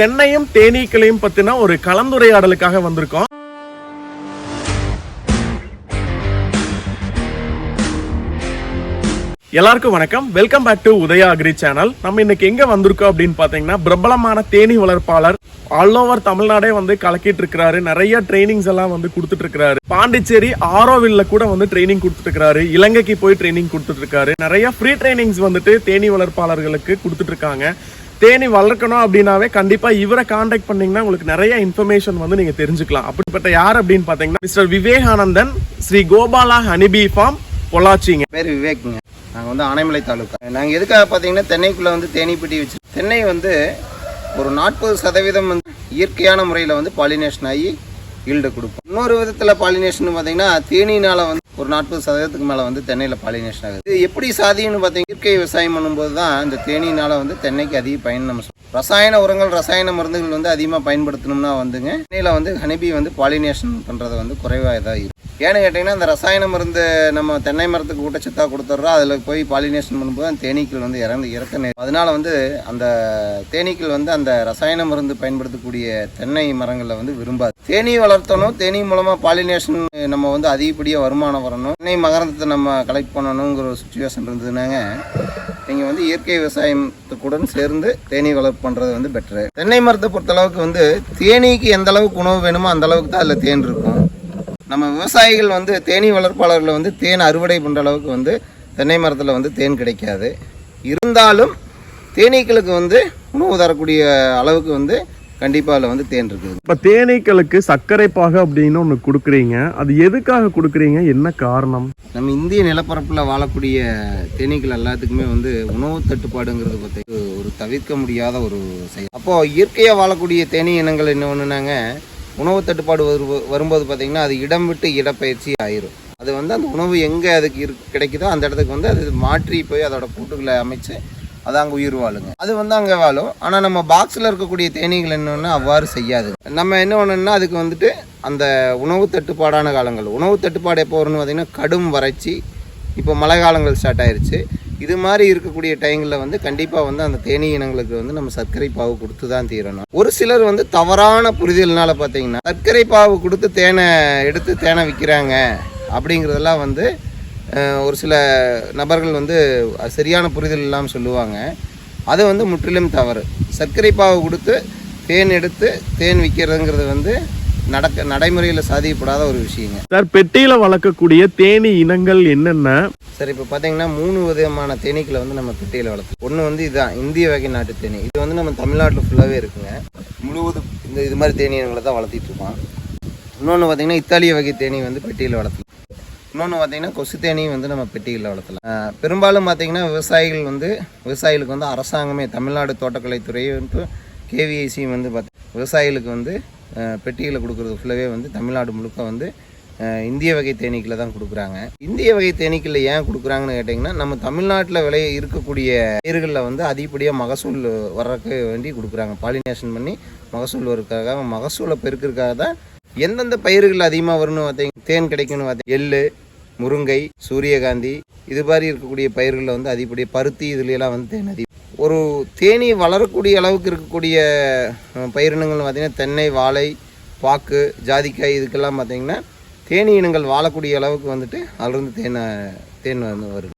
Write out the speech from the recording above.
தென்னையும் தேனீக்களையும் பத்தின ஒரு கலந்துரையாடலுக்காக வந்திருக்கோம். எல்லாருக்கும் வணக்கம். Welcome back to Udaya agri channel நம்ம இன்னைக்கு எங்க வந்திருக்கோம் அப்படின்னு பாத்தீங்கன்னா பிரபலமான தேனி வளர்ப்பாளர் ஆல் ஓவர் தமிழ்நாடே வந்து கலக்கிட்டு இருக்கிறாரு. நிறைய ட்ரைனிங்ஸ் எல்லாம் வந்து கொடுத்துட்டு இருக்கிறாரு. பாண்டிச்சேரி ஆரோவில்ல கூட வந்து ட்ரைனிங் கொடுத்துட்டு இருக்காரு இலங்கைக்கு போய் ட்ரைனிங் கொடுத்துட்டு இருக்காரு. நிறைய ஃப்ரீ ட்ரைனிங்ஸ் வந்துட்டு தேனி வளர்ப்பாளர்களுக்கு கொடுத்துட்டு இருக்காங்க. தேனி வளர்க்கணும் அப்படின்னாவே கண்டிப்பா இவரை காண்டாக்ட் பண்ணீங்கன்னா உங்களுக்கு நிறைய இன்ஃபர்மேஷன் வந்து நீங்க தெரிஞ்சுக்கலாம். அப்படிப்பட்ட யார் அப்படின்னு பாத்தீங்கன்னா mister Vivekanandan Sri Gopala honeybee farm பொள்ளாச்சிங்க. பேர் விவேக்குங்க. நாங்கள் வந்து ஆனைமலை தாலுக்கா. நாங்கள் எதுக்காக பார்த்தீங்கன்னா தென்னைக்குள்ளே வந்து தேனிப்பட்டி வச்சு தென்னை வந்து ஒரு நாற்பது சதவீதம் வந்து இயற்கையான முறையில் வந்து பாலினேஷன் ஆகி ஈல்டு கொடுக்கும். இன்னொரு விதத்தில் பாலினேஷன் பார்த்தீங்கன்னா தேனீனால் வந்து ஒரு நாற்பது சதவீதத்துக்கு மேலே வந்து தென்னையில் பாலினேஷன் ஆகுது. இது எப்படி சாதின்னு பார்த்தீங்கன்னா இயற்கை விவசாயம் பண்ணும்போது தான் இந்த தேனினால் வந்து தென்னைக்கு அதிக பயன் நம்ம ரசாயன உரங்கள் ரசாயன மருந்துகள் வந்து அதிகமாக பயன்படுத்தணும்னா வந்துங்க தென்னையில் வந்து ஹனிபி வந்து பாலினேஷன் பண்ணுறது வந்து குறைவாக இதாக இருக்கும் ஏன்னு கேட்டிங்கன்னா அந்த ரசாயன மருந்து நம்ம தென்னை மரத்துக்கு ஊட்டச்சத்தாக கொடுத்துட்றோம். அதில் போய் பாலினேஷன் பண்ணும்போது அந்த தேனீக்கள் வந்து இறந்து இறக்க அதனால் வந்து அந்த தேனீக்கள் வந்து அந்த ரசாயன மருந்து பயன்படுத்தக்கூடிய தென்னை மரங்களில் வந்து விரும்பாது. தேனீ வளர்த்தணும். தேனீ மூலமாக பாலினேஷன் நம்ம வந்து அதிகப்படியாக வருமானம் வரணும். தென்னை மகரந்தத்தை நம்ம கலெக்ட் பண்ணணுங்கிற ஒரு சுச்சுவேஷன் இருந்ததுனாங்க. நீங்கள் வந்து இயற்கை விவசாயத்துக்குடன் சேர்ந்து தேனீ வளர்ப்பு பண்ணுறது வந்து பெட்ரு தென்னை மரத்தை பொறுத்தளவுக்கு வந்து தேனீக்கு எந்த அளவுக்கு உணவு வேணுமோ அந்த அளவுக்கு தான் அதில் தேன் இருக்கும். நம்ம விவசாயிகள் வந்து தேனீ வளர்ப்பாளர்கள் வந்து தேன் அறுவடை பண்ணுற அளவுக்கு வந்து தென்னை மரத்தில் வந்து தேன் கிடைக்காது. இருந்தாலும் தேனீக்களுக்கு வந்து உணவு தரக்கூடிய அளவுக்கு வந்து கண்டிப்பாக அதில் வந்து தேன் இருக்குது. இப்ப தேனீக்களுக்கு சர்க்கரை பாகு அப்படின்னு ஒண்ணு கொடுக்குறீங்க. அது எதுக்காக கொடுக்குறீங்க? என்ன காரணம்? நம்ம இந்திய நிலப்பரப்பில் வாழக்கூடிய தேனீக்கள் எல்லாத்துக்குமே வந்து உணவு தட்டுப்பாடுங்கிறது பற்றி ஒரு தவிர்க்க முடியாத ஒரு செயல். அப்போது இயற்கையாக வாழக்கூடிய தேனீ இனங்கள் என்ன ஒன்றுனாங்க உணவு தட்டுப்பாடு வரும்போது பார்த்திங்கன்னா அது இடம் விட்டு இடப்பயிற்சி ஆயிரும். அது வந்து அந்த உணவு எங்கே அதுக்கு இரு கிடைக்குதோ அந்த இடத்துக்கு வந்து அது மாற்றி போய் அதோட கூட்டுகளை அமைச்சு அது அங்கே உயிர் வாழுங்க. அது வந்து அங்கே வாழும். ஆனால் நம்ம பாக்ஸில் இருக்கக்கூடிய தேனீகள் என்னன்னா அவ்வாறு செய்யாது. நம்ம என்ன ஒன்றுன்னா அதுக்கு வந்துட்டு அந்த உணவு தட்டுப்பாடான காலங்கள். உணவு தட்டுப்பாடு எப்போ வரும்னு பார்த்தீங்கன்னா கடும் வறட்சி. இப்போ மழை காலங்கள் ஸ்டார்ட் ஆயிருச்சு. இது மாதிரி இருக்கக்கூடிய டைமில் வந்து கண்டிப்பாக வந்து அந்த தேனீ இனங்களுக்கு வந்து நம்ம சர்க்கரை பாவு கொடுத்து தான் தீரணும். ஒரு சிலர் வந்து தவறான புரிதல்னால பார்த்தீங்கன்னா சர்க்கரை பாவு கொடுத்து தேனை எடுத்து தேனை விற்கிறாங்க அப்படிங்கிறதெல்லாம் வந்து ஒரு சில நபர்கள் வந்து சரியான புரிதல் இல்லாமல் சொல்லுவாங்க. அது வந்து முற்றிலும் தவறு. சர்க்கரை பாவு கொடுத்து தேன் எடுத்து தேன் விற்கிறதுங்கிறது வந்து நடக்க நடைமுறையில் சாதிக்கப்படாத ஒரு விஷயங்க. சார் பெட்டியில வளர்க்கக்கூடிய தேனி இனங்கள் என்னென்ன? சரி இப்போ பார்த்தீங்கன்னா மூணு விதமான தேனீக்களை வந்து நம்ம பெட்டியில் வளர்த்து ஒன்று வந்து இதுதான் இந்திய வகை நாட்டு தேனி. இது வந்து நம்ம தமிழ்நாட்டில் ஃபுல்லாகவே இருக்குங்க. முழுவதும் இந்த இது மாதிரி தேனி இனங்களை தான் வளர்த்திட்டு இருக்கோம். இன்னொன்று பார்த்தீங்கன்னா இத்தாலிய வகை தேனி வந்து பெட்டியில் வளர்த்தலாம் இன்னொன்று பார்த்தீங்கன்னா கொசு தேனியும் வந்து நம்ம பெட்டிகளில் வளர்த்தலாம். பெரும்பாலும் பார்த்தீங்கன்னா விவசாயிகள் வந்து விவசாயிகளுக்கு வந்து அரசாங்கமே தமிழ்நாடு தோட்டக்கலைத்துறை வந்து கேவிஐசியும் வந்து பார்த்து விவசாயிகளுக்கு வந்து பெட்டியில் பெட்டிகளை கொடுக்குறது ஃபுல்லாகவே வந்து தமிழ்நாடு முழுக்க வந்து இந்திய வகை தேனீக்களை தான் கொடுக்குறாங்க. இந்திய வகை தேனீக்களில் ஏன் கொடுக்குறாங்கன்னு கேட்டிங்கன்னா நம்ம தமிழ்நாட்டில் விளைய இருக்கக்கூடிய பயிர்களில் வந்து அதிகப்படியாக மகசூல் வர்றதுக்கு வேண்டி கொடுக்குறாங்க. பாலினேஷன் பண்ணி மகசூல் வரதுக்காக மகசூலை பெருக்கிறதுக்காக தான் எந்தெந்த பயிர்கள் அதிகமாக வரும்னு பார்த்தீங்க தேன் கிடைக்கும்னு பார்த்தீங்க எள்ளு முருங்கை சூரியகாந்தி இது மாதிரி இருக்கக்கூடிய பயிர்களில் வந்து அதிகப்படியாக பருத்தி இதுலையெல்லாம் வந்து தேன் அதிகம். ஒரு தேனி வளரக்கூடிய அளவுக்கு இருக்கக்கூடிய பயிரினங்கள்னு பார்த்திங்கன்னா தென்னை வாழை பாக்கு ஜாதிக்காய் இதுக்கெல்லாம் பார்த்திங்கன்னா தேனி இனங்கள் வாழக்கூடிய அளவுக்கு வந்துட்டு அதிலிருந்து தேனை தேன் வந்து வருது.